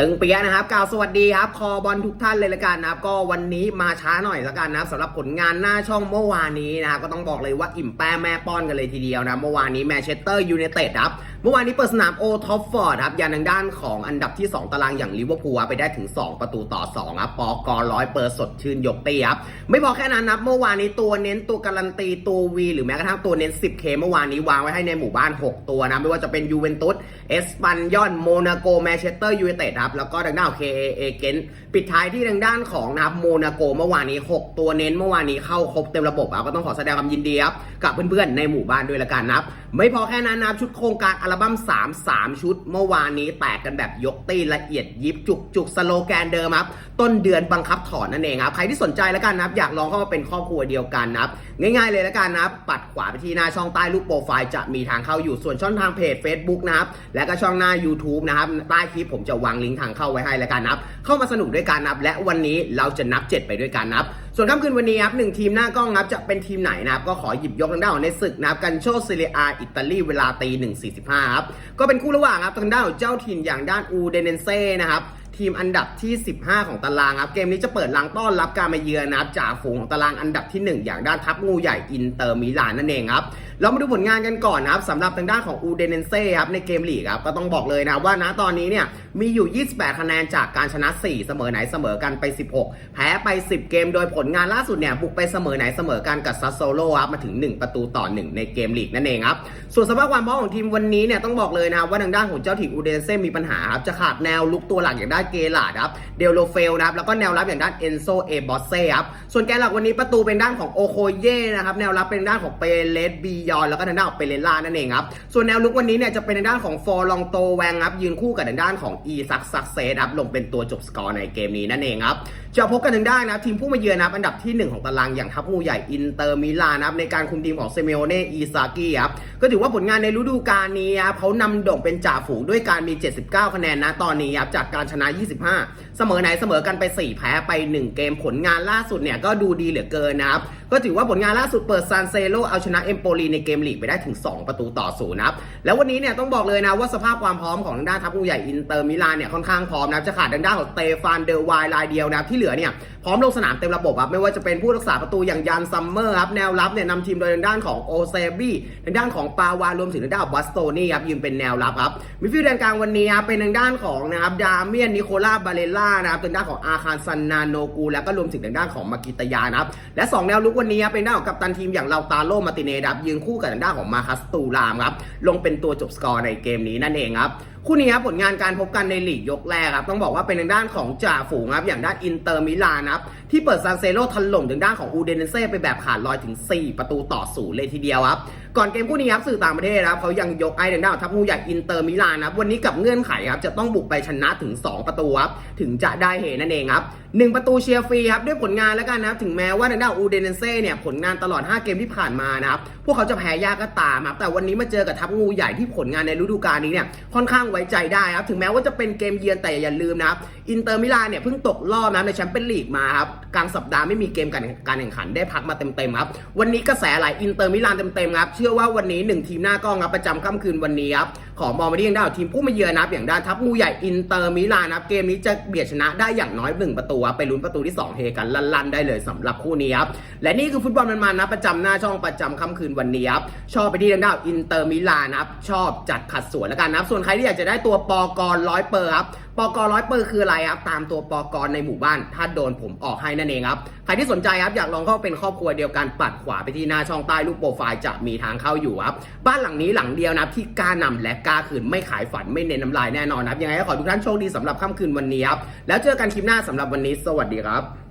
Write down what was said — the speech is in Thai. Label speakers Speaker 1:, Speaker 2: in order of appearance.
Speaker 1: ตึงเปียนะครับกล่าวสวัสดีครับคอบอลทุกท่านเลยละกันนะครับ ก็วันนี้มาช้าหน่อยละกันนะครับสำหรับผลงานหน้าช่องเมื่อวานนี้นะครับก็ต้องบอกเลยว่าอิ่มแป้แม่ป้อนกันเลยทีเดียวนะเมื่อวานนี้แมนเชสเตอร์ยูไนเต็ดครับเมื่อวานนี้เปิดสนามโอท็อปฟอร์ดครับยันทางด้านของอันดับที่ 2 ตารางอย่างลิเวอร์พูลไปได้ถึง 2 ประตูต่อ2ครับปอกร้อยเปอร์สดชื่นยกเตีครับไม่พอแค่นั้นนะเมื่อวานนี้ตัวเน้นตัวการันตีตัววีหรือแม้กระทั่งตัวเน้น 10K เมื่อวานนี้วางไว้ให้ในหมู่บ้าน 6 ตัวนะไม่ว่าจะเป็นยูเวนตุสเอสปันยอนโมนาโกแมนเชสเตอร์ยูไนเต็ดครับแล้วก็ทางด้าน KAA เกนปิดท้ายที่ทางด้านของนะครับโมนาโกเมื่อวานนี้ 6 ตัวเน้นเมื่อวานนี้เข้าครบเต็มระบบอะก็ต้องขอแสดงความยินดีครับกับเพื่อนๆในหมู่บ้านด้วยละกันนะครับ ไม่พอแค่นั้นนะครับชุดโครงการอัลบั้ม 3 3 ชุด เมื่อวานนี้แตกกันแบบยกตีละเอียดยิบจุกจุกสโลแกนเดิมครับต้นเดือนบังคับถอนนั่นเองครับใครที่สนใจแล้วกันนะครับอยากลองเข้ามาเป็นครอบครัวเดียวกันนะครับง่ายๆเลยแล้วกันนะครับปัดขวาไปที่หน้าช่องใต้รูปโปรไฟล์จะมีทางเข้าอยู่ส่วนช่องทางเพจ Facebook นะครับและก็ช่องหน้า YouTube นะครับใต้คลิปผมจะวางลิงก์ทางเข้าไว้ให้แล้วกันนะครับ เข้ามาสนุกด้วยกันนะครับ และวันนี้เราจะนับ 7 ไปด้วยกันนะครับ ส่วนค่ำคืนวันนี้ครับหนึ่งทีมหน้ากล้องครับจะเป็นทีมไหนนะครับก็ขอหยิบยกทางด้านของในศึกนะครับกันโชซิเลียอิตาลีเวลาตี1.45ครับก็เป็นคู่ระหว่างครับทางด้านของเจ้าถิ่นอย่างด้านอูเดเนเซ่นะครับทีมอันดับที่ 15 ของตารางครับ เกมนี้จะเปิดลังต้อนรับการมาเยือนนะครับจ่าฝูงของตารางอันดับที่ 1 อย่างด้านทัพงูใหญ่อินเตอร์มิลานนั่นเองครับ เรามาดูผลงานกันก่อนนะครับสำหรับทางด้านของอูเดเนเซ่ครับในเกมลีกครับก็ต้องบอกเลยนะว่าณตอนนี้เนี่ย มีอยู่ 28 คะแนนจากการชนะ 4 เสมอไหนเสมอกันไป 16 แพ้ไป 10 เกมโดยผลงานล่าสุดเนี่ยบุกไปเสมอไหนเสมอกันกับซัสโซโลครับมาถึง 1 ประตูต่อ 1 ในเกมลีกนั่นเองครับ ส่วนสภาพความพร้อมของทีมวันนี้เนี่ยต้องบอกเลยนะว่าทางด้านของเจ้าถิ่นอูเดเนเซ่มีปัญหาครับจะขาดแนวลุกตัวหลักอย่างด้านเกลาดครับเดลโลเฟลนะครับแล้วก็แนวรับอย่างด้านเอนโซเอบอสเซ่ครับส่วนแกนหลักวันนี้ประตูเป็นด้านของโอโคเย่นะครับแนวรับเป็นด้านของเปเลสบียอนแล้วก็ทางด้านของเปเรล่านั่นเองครับส่วนแนวลุกวันนี้เนี่ยจะเป็นทางด้านของฟอร์ลองโตแวงครับยืนคู่กับทางด้านของอีซักซักเซสครับลงเป็นตัวจบสกอร์ในเกมนี้นั่นเองครับจะพบกันทางได้นะทีมผู้มาเยือนนะอันดับที่ 1 ของตารางอย่างทัพงูใหญ่อินเตอร์มิลานนะครับในการคุมทีมของเซเมโอเน่อีซากิครับก็ถือว่าผลงานในฤดูกาลนี้ครับเขานำโด่งเป็นจ่าฝูงด้วยการมี 79 คะแนนนะตอนนี้ครับจากการชนะ 25 เสมอไหนเสมอกันไป 4 แพ้ไป 1 เกมผลงานล่าสุดเนี่ยก็ดูดีเหลือเกินนะครับก็ถือว่าผลงานล่าสุดเปิดซานเซโลเอาชนะเอมโปลีในเกมลีกไปได้ถึง 2 ประตูต่อศูนย์นะครับแล้ววันนี้เนี่ยต้องบอกเลยนะว่าสภาพความพร้อมของทางด้านทัพผู้ใหญ่อินเตอร์มิลานเนี่ยค่อนข้างพร้อมนะจะขาดทางด้านของสเตฟานเดอร์ไวน์รายเดียวนะที่เหลือเนี่ยพร้อมลงสนามเต็มระบบครับไม่ว่าจะเป็นผู้รักษาประตูอย่างยันซัมเมอร์ครับแนวรับเนี่ยนำทีมโดยทางด้านของโอเซบี้ทางด้านของปาวารวมถึงทางด้านของบัสโตนี่ครับยืนเป็นแนวรับครับมิดฟิลด์แดนกลางวันนี้ครับเป็นทางด้านของนะครับดาเมียนนิโคล่าบาเลล่านะครับทางด้านของอาคารซันนาโนกู แล้วก็รวมถึงทางด้านของมากิตยานะครับและสองแนวลุกวันนี้เป็นด้านของกัปตันทีมอย่างเราตาโลมาติเนดับยืนคู่กับด้านของมาคัสตูรามครับลงเป็นตัวจบสกอร์ในเกมนี้นั่นเองครับ คู่นี้ครับผลงานการพบกันในลีกยกแรกครับ ต้องบอกว่าเป็นทางด้านของจ่าฝูงครับ อย่างด้านอินเตอร์มิลานครับ ที่เปิดซานเซโลถล่มถึงด้านของอูเดนเซ่ไปแบบขาดลอยถึง 4 ประตูต่อศูนย์เลยทีเดียวครับ ก่อนเกมคู่นี้ครับสื่อต่างประเทศครับเขายังยกไอ้ทางด้านของทัพงูใหญ่อินเตอร์มิลานครับวันนี้กับเงื่อนไขครับจะต้องบุกไปชนะถึง 2 ประตูครับถึงจะได้เหนั่นเองครับหนึ่งประตูเชียร์ฟรีครับด้วยผลงานแล้วกันนะครับถึงแม้ว่าทางด้านอูเดนเซ่เนี่ยผลงานตลอด 5 เกมที่ผ่านมานะครับพวกเขาจะแพ้ยากก็ตามครับแต่วันนี้มาเจอกับทัพงูใหญ่ที่ผลงานในฤดูกาลนี้เนี่ยค่อนข้างว้ใจได้ครับถึงแม้ว่าจะเป็นเกมเยือนแต่อย่าลืมนะครับอินเตอร์มิลานเนี่ยเพิ่งตกรอบนะในแชมเปี้ยนลีกมาครับกลางสัปดาห์ไม่มีเกมการการแข่งขันได้พักมาเต็มๆครับวันนี้กระแสไหลอินเตอร์มิลานเต็มๆครับเชื่อว่าวันนี้หนึ่งทีมหน้ากล้องครับประจำค่ำคืนวันนี้ครับของมองไปที่ทางด้ทีมผู้มาเยือนนะครับอย่างด้านทัพงูใหญ่อินเตอร์มิลานครับเกมนี้จะเบียดชนะได้อย่างน้อยหนึ่งประตูครับไปลุ้นประตูที่ 2 เฮกันลั่นๆได้เลยสำหรับคู่นี้ครับและนี่คือฟุตบอลมันๆนะประจำหน้าช่องประจำค่ำคืนวันนี้ครับชอบไปที่ทางด้านอินเตอร์มิลานครับชอบจัดขัดสวนแล้วกันนะครับส่วนใครที่อยากจะได้ตัวปอกรร้อยเปอร์ครับปอกรร้อยเปอร์คืออะไรครับตามตัวปอกรในหมู่บ้าน ถ้าโดนผมออกให้นั่นเองครับใครที่สนใจครับอยากลองเข้าเป็นครอบครัวเดียวกันปัดขวาไปที่หน้าช่องใต้รูปโปรไฟล์จะมีทางเข้าอยู่ครับบ้านหลังนี้หลังเดียวนับที่กล้านำและกล้าคืนไม่ขายฝันไม่เน้นน้ำลายแน่นอนครับยังไงก็ขอทุกท่านโชคดีสำหรับค่ำคืนวันนี้ครับแล้วเจอกันคลิปหน้าสำหรับวันนี้ สวัสดีครับ